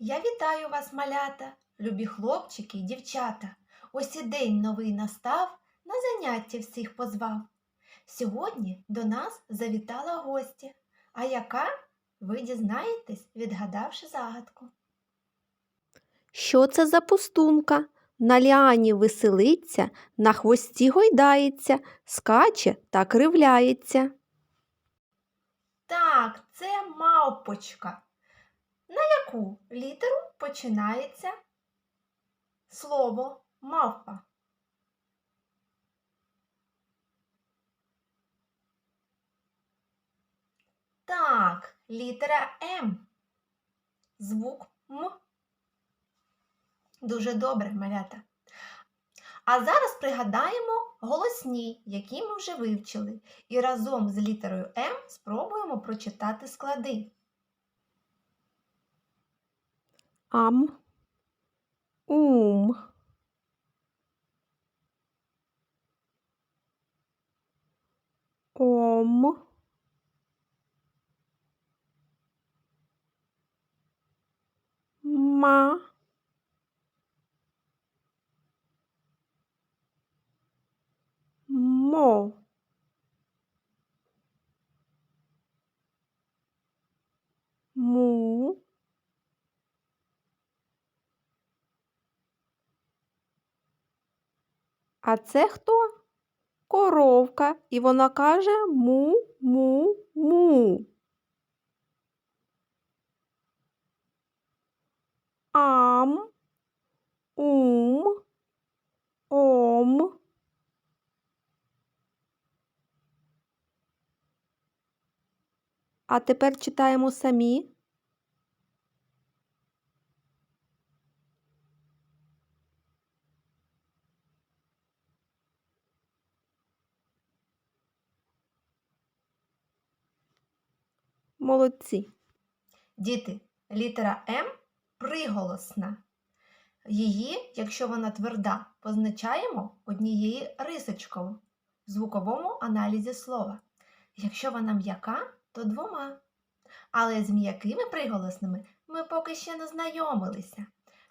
Я вітаю вас, малята, любі хлопчики й дівчата. Ось і день новий настав, на заняття всіх позвав. Сьогодні до нас завітала гостя. А яка? Ви дізнаєтесь, відгадавши загадку. Що це за пустунка? На ліані веселиться, на хвості гойдається, скаче та кривляється. Так, це мавпочка. Яку літеру починається слово мавпа? Так, літера М. Звук М. Дуже добре, малята. А зараз пригадаємо голосні, які ми вже вивчили, і разом з літерою М спробуємо прочитати склади. Ам. Ум. Ом. Ма. Мо. Му. А це хто? Коровка, і вона каже му, му, му. Ам, ум, ом. А тепер читаємо самі. Молодці. Діти, літера М приголосна. Її, якщо вона тверда, позначаємо однією рисочкою в звуковому аналізі слова. Якщо вона м'яка, то двома. Але з м'якими приголосними ми поки ще не знайомилися.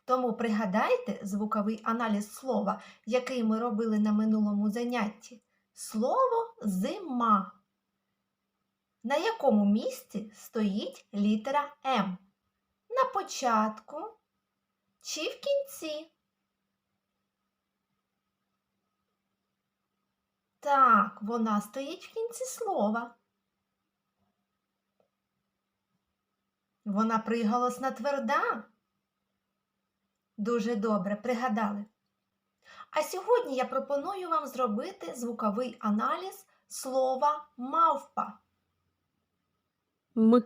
Тому пригадайте звуковий аналіз слова, який ми робили на минулому занятті. Слово зима. На якому місці стоїть літера М? На початку чи в кінці? Так, вона стоїть в кінці слова. Вона приголосна тверда. Дуже добре пригадали. А сьогодні я пропоную вам зробити звуковий аналіз слова мавпа. М.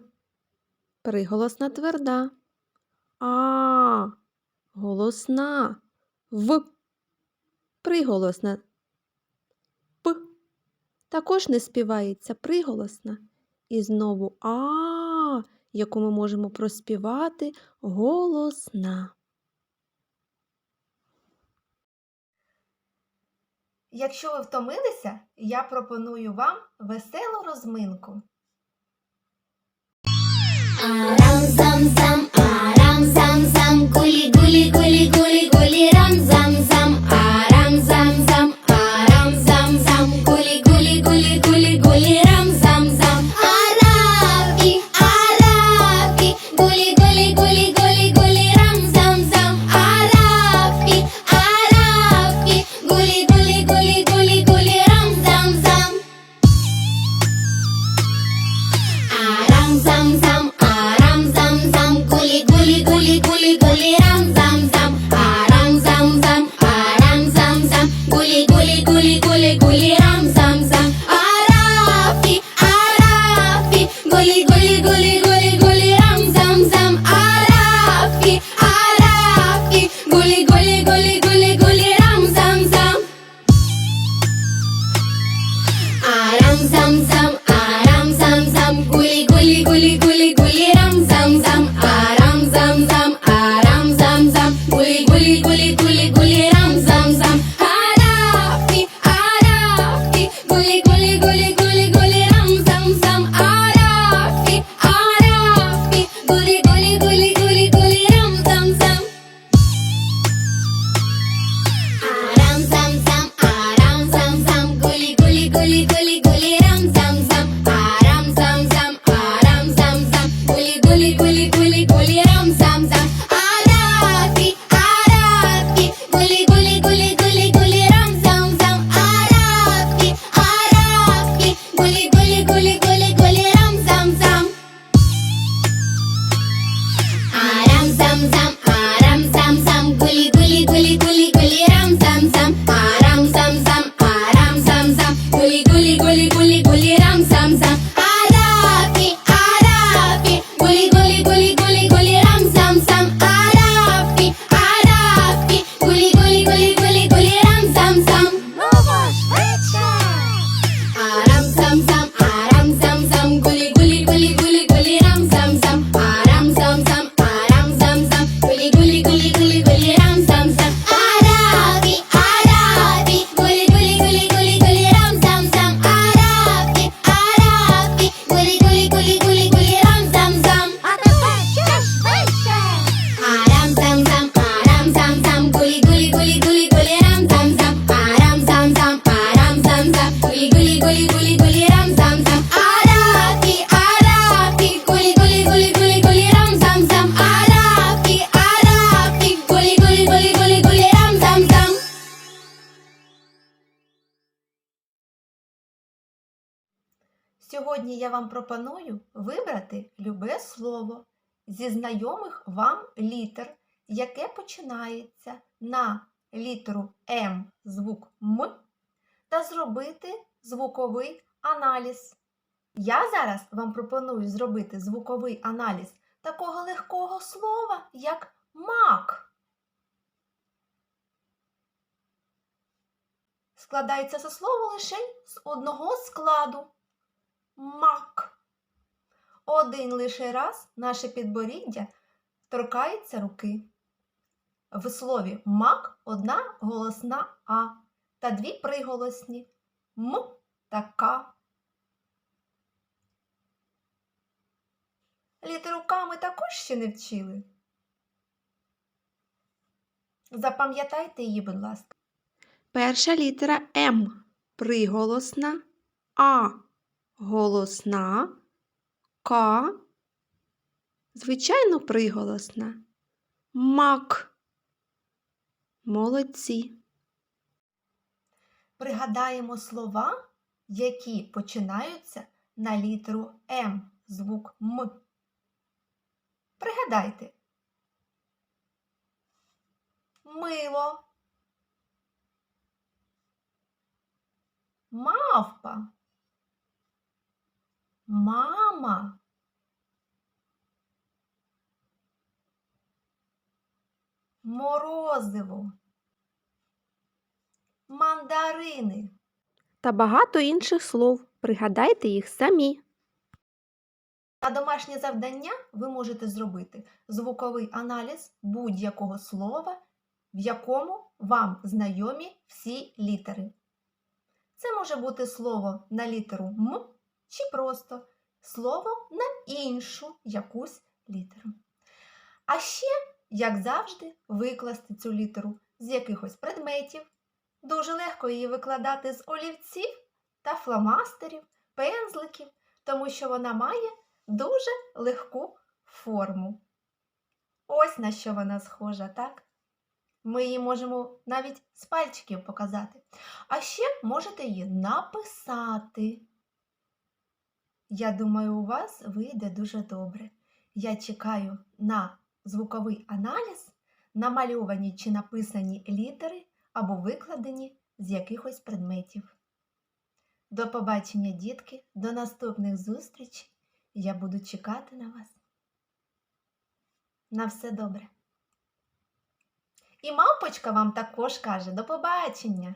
Приголосна тверда. А. Голосна. В. Приголосна. П. Також не співається приголосна. І знову А, яку ми можемо проспівати голосна. Якщо ви втомилися, я пропоную вам веселу розминку. Арам зам Сьогодні я вам пропоную вибрати любе слово зі знайомих вам літер, яке починається на літеру М звук М та зробити звуковий аналіз. Я зараз вам пропоную зробити звуковий аналіз такого легкого слова, як мак. Складається це слово лише з одного складу мак. Один лише раз наше підборіддя торкається руки. В слові мак одна голосна А та дві приголосні М та К. Літеру К ми також ще не вчили. Запам'ятайте її, будь ласка. Перша літера М приголосна, А голосна, К звичайно приголосна. Мак. Молодці. Пригадаємо слова, які починаються на літеру М, звук М. Пригадайте. Мило. Мавпа. Мама. Морозиво. Мандарини. Та багато інших слов. Пригадайте їх самі. А домашнє завдання ви можете зробити звуковий аналіз будь-якого слова, в якому вам знайомі всі літери. Це може бути слово на літеру М чи просто слово на іншу якусь літеру. А ще, як завжди, викласти цю літеру з якихось предметів. Дуже легко її викладати з олівців та фломастерів, пензликів, тому що вона має дуже легку форму. Ось на що вона схожа, так? Ми її можемо навіть з пальчиків показати. А ще можете її написати. Я думаю, у вас вийде дуже добре. Я чекаю на звуковий аналіз, намальовані чи написані літери або викладені з якихось предметів. До побачення, дітки, до наступних зустрічей. Я буду чекати на вас. На все добре. І мавпочка вам також каже до побачення.